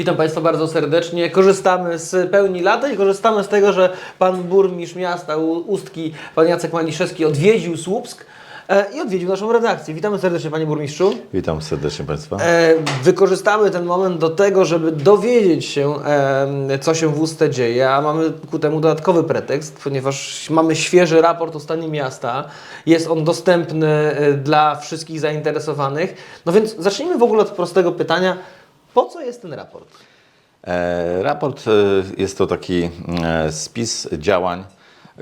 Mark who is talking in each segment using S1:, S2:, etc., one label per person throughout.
S1: Witam Państwa bardzo serdecznie. Korzystamy z pełni lata i korzystamy z tego, że Pan Burmistrz Miasta Ustki, Pan Jacek Maliszewski odwiedził Słupsk e, i odwiedził naszą redakcję. Witamy serdecznie Panie Burmistrzu.
S2: Witam serdecznie Państwa.
S1: E, Wykorzystamy ten moment do tego, żeby dowiedzieć się, co się w Ustce dzieje, a mamy ku temu dodatkowy pretekst, ponieważ mamy świeży raport o stanie miasta. Jest on dostępny e, dla wszystkich zainteresowanych. No więc zacznijmy w ogóle od prostego pytania. Po co jest ten raport?
S2: E, raport e, jest to taki e, spis działań,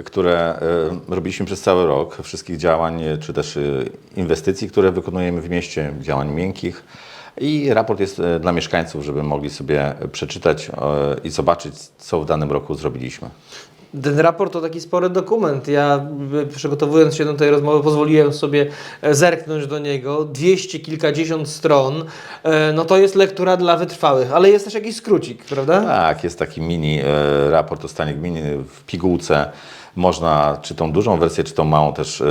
S2: które e, robiliśmy przez cały rok, wszystkich działań, e, czy też e, inwestycji, które wykonujemy w mieście, działań miękkich. I raport jest e, dla mieszkańców, żeby mogli sobie przeczytać e, i zobaczyć, co w danym roku zrobiliśmy.
S1: Ten raport to taki spory dokument. Ja y, przygotowując się do tej rozmowy pozwoliłem sobie e, zerknąć do niego. Dwieście kilkadziesiąt stron. E, No to jest lektura dla wytrwałych, ale jest też jakiś skrócik, prawda?
S2: Tak, jest taki mini e, raport o stanie gminy w pigułce. Można czy tą dużą wersję, czy tą małą też e,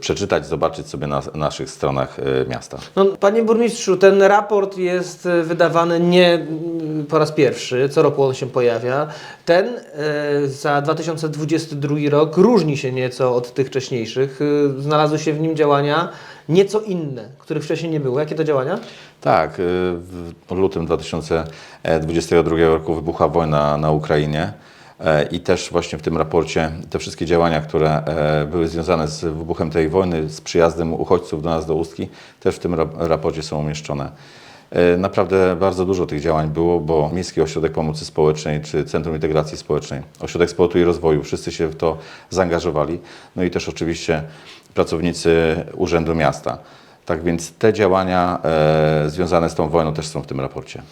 S2: przeczytać, zobaczyć sobie na naszych stronach e, miasta.
S1: No, panie burmistrzu, ten raport jest e, wydawany nie po raz pierwszy, co roku on się pojawia. Ten za 2022 rok różni się nieco od tych wcześniejszych. Znalazły się w nim działania nieco inne, których wcześniej nie było. Jakie to działania?
S2: Tak, w lutym 2022 roku wybuchła wojna na Ukrainie i też właśnie w tym raporcie te wszystkie działania, które e, były związane z wybuchem tej wojny, z przyjazdem uchodźców do nas do Ustki, też w tym rap- raporcie są umieszczone. E, Naprawdę bardzo dużo tych działań było, bo Miejski Ośrodek Pomocy Społecznej czy Centrum Integracji Społecznej, Ośrodek Sportu i Rozwoju, wszyscy się w to zaangażowali. No i też oczywiście pracownicy Urzędu Miasta. Tak więc te działania e, związane z tą wojną też są w tym raporcie.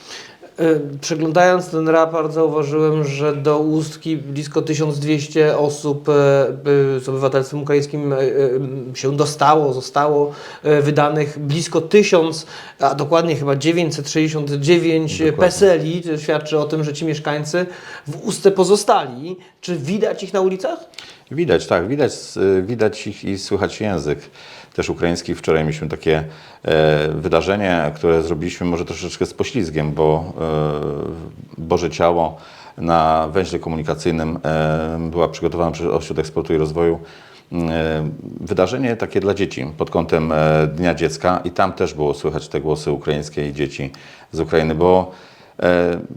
S1: E, Przeglądając ten raport zauważyłem, że do Ustki blisko 1200 osób e, e, z obywatelstwem ukraińskim się dostało, zostało wydanych blisko 1000, a dokładnie chyba 969
S2: Dokładnie.
S1: PESEL-i. Świadczy o tym, że ci mieszkańcy w Ustce pozostali. Czy widać ich na ulicach?
S2: Widać, tak, widać, widać ich i słychać język też ukraiński. Wczoraj mieliśmy takie e, wydarzenie, które zrobiliśmy może troszeczkę z poślizgiem, bo e, Boże Ciało na węźle komunikacyjnym e, była przygotowana przez Ośrodek Sportu i Rozwoju e, wydarzenie takie dla dzieci pod kątem e, Dnia Dziecka i tam też było słychać te głosy ukraińskie i dzieci z Ukrainy, bo e,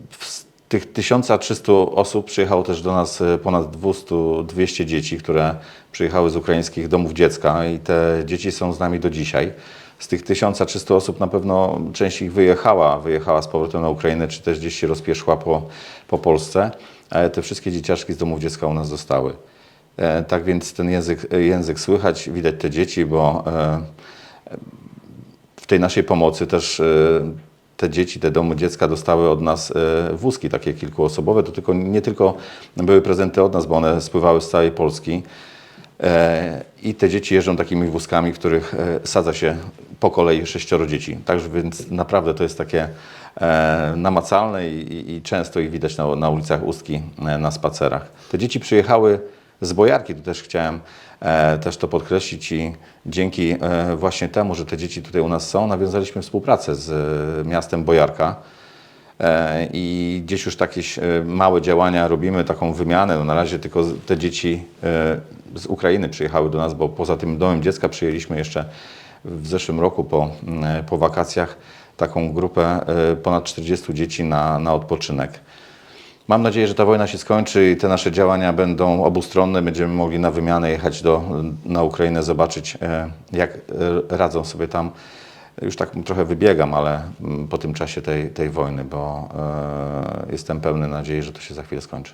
S2: w tych 1300 osób przyjechało też do nas e, ponad 200, 200 dzieci, które przyjechały z ukraińskich domów dziecka i te dzieci są z nami do dzisiaj. Z tych 1300 osób na pewno część ich wyjechała, wyjechała z powrotem na Ukrainę, czy też gdzieś się rozpieszła po, po Polsce, ale te wszystkie dzieciaczki z domów dziecka u nas zostały. E, Tak więc ten język, język słychać, widać te dzieci, bo e, w tej naszej pomocy też e, te dzieci, te domy dziecka dostały od nas e, wózki takie kilkuosobowe. To tylko, nie tylko były prezenty od nas, bo one spływały z całej Polski. E, I te dzieci jeżdżą takimi wózkami, w których e, sadza się po kolei sześcioro dzieci. Także więc naprawdę to jest takie namacalne i, i, często ich widać na, na ulicach Ustki na spacerach. Te dzieci przyjechały z Bojarki, tu też chciałem e, też to podkreślić i dzięki e, właśnie temu, że te dzieci tutaj u nas są, nawiązaliśmy współpracę z e, miastem Bojarka. E, I gdzieś już takie e, małe działania robimy, taką wymianę. No na razie tylko te dzieci e, z Ukrainy przyjechały do nas, bo poza tym domem dziecka przyjęliśmy jeszcze w zeszłym roku po, po wakacjach taką grupę ponad 40 dzieci na, na odpoczynek. Mam nadzieję, że ta wojna się skończy i te nasze działania będą obustronne. Będziemy mogli na wymianę jechać do, na Ukrainę, zobaczyć e, jak e, radzą sobie tam. Już tak trochę wybiegam, ale mm, po tym czasie tej, tej wojny, bo e, jestem pełny nadziei, że to się za chwilę skończy.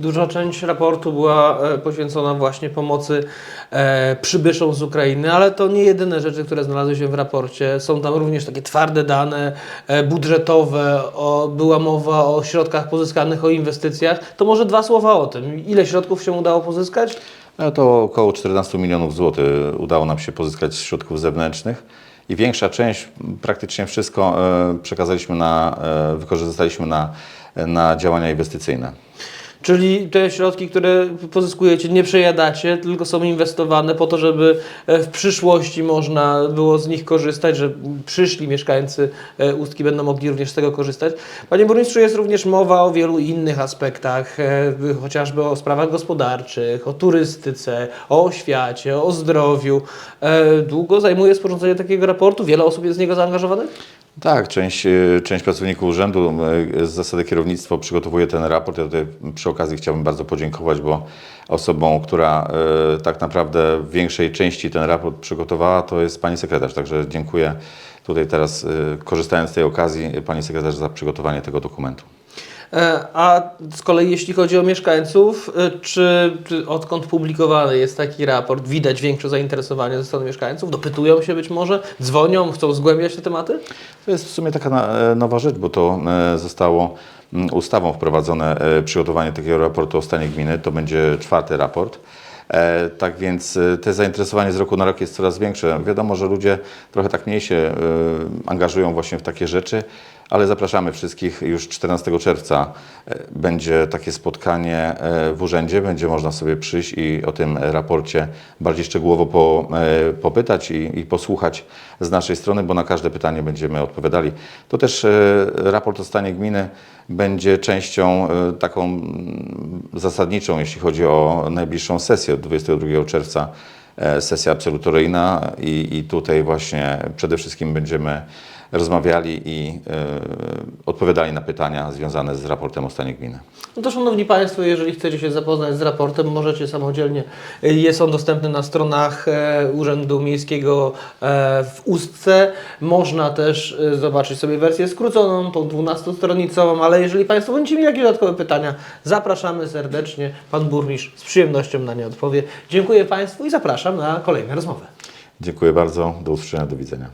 S1: Duża część raportu była e, poświęcona właśnie pomocy e, przybyszom z Ukrainy, ale to nie jedyne rzeczy, które znalazły się w raporcie. Są tam również takie twarde dane e, budżetowe, o, była mowa o środkach pozyskanych, o inwestycjach. To może dwa słowa o tym. Ile środków się udało pozyskać?
S2: No to około 14 milionów złotych udało nam się pozyskać z środków zewnętrznych i większa część, praktycznie wszystko przekazaliśmy na, wykorzystaliśmy na, na działania inwestycyjne.
S1: Czyli te środki, które pozyskujecie, nie przejadacie, tylko są inwestowane po to, żeby e, w przyszłości można było z nich korzystać, że przyszli mieszkańcy e, Ustki będą mogli również z tego korzystać. Panie burmistrzu, jest również mowa o wielu innych aspektach, e, chociażby o sprawach gospodarczych, o turystyce, o oświacie, o zdrowiu. Długo zajmuje sporządzenie takiego raportu? Wiele osób jest z niego zaangażowanych?
S2: Tak, część, e, część pracowników urzędu e, z zasady kierownictwo przygotowuje ten raport. Ja tutaj przy okazji chciałbym bardzo podziękować, bo osobą, która e, tak naprawdę w większej części ten raport przygotowała, to jest pani sekretarz. Także dziękuję tutaj teraz, korzystając z tej okazji, pani sekretarz za przygotowanie tego dokumentu.
S1: E, A z kolei jeśli chodzi o mieszkańców, e, czy, czy odkąd publikowany jest taki raport, widać większe zainteresowanie ze strony mieszkańców? Dopytują się być może, dzwonią, chcą zgłębiać te tematy?
S2: To jest w sumie taka e, nowa rzecz, bo to zostało ustawą wprowadzone przygotowanie takiego raportu o stanie gminy. To będzie czwarty raport. Tak więc te zainteresowanie z roku na rok jest coraz większe. Wiadomo, że ludzie trochę tak mniej się angażują właśnie w takie rzeczy, ale zapraszamy wszystkich. Już 14 czerwca e, będzie takie spotkanie e, w urzędzie. Będzie można sobie przyjść i o tym raporcie bardziej szczegółowo po, e, popytać i, i posłuchać z naszej strony, bo na każde pytanie będziemy odpowiadali. To też raport o stanie gminy będzie częścią taką zasadniczą, jeśli chodzi o najbliższą sesję 22 czerwca. Sesja absolutoryjna i, i tutaj właśnie przede wszystkim będziemy rozmawiali i e, odpowiadali na pytania związane z raportem o stanie gminy.
S1: No to Szanowni Państwo, jeżeli chcecie się zapoznać z raportem, możecie samodzielnie. Jest on dostępny na stronach e, Urzędu Miejskiego e, w Ustce. Można też zobaczyć sobie wersję skróconą, tą 12-stronicową, ale jeżeli Państwo będziecie mieli jakieś dodatkowe pytania, zapraszamy serdecznie. Pan Burmistrz z przyjemnością na nie odpowie. Dziękuję Państwu i zapraszam na kolejne rozmowy.
S2: Dziękuję bardzo, do usłyszenia, do widzenia.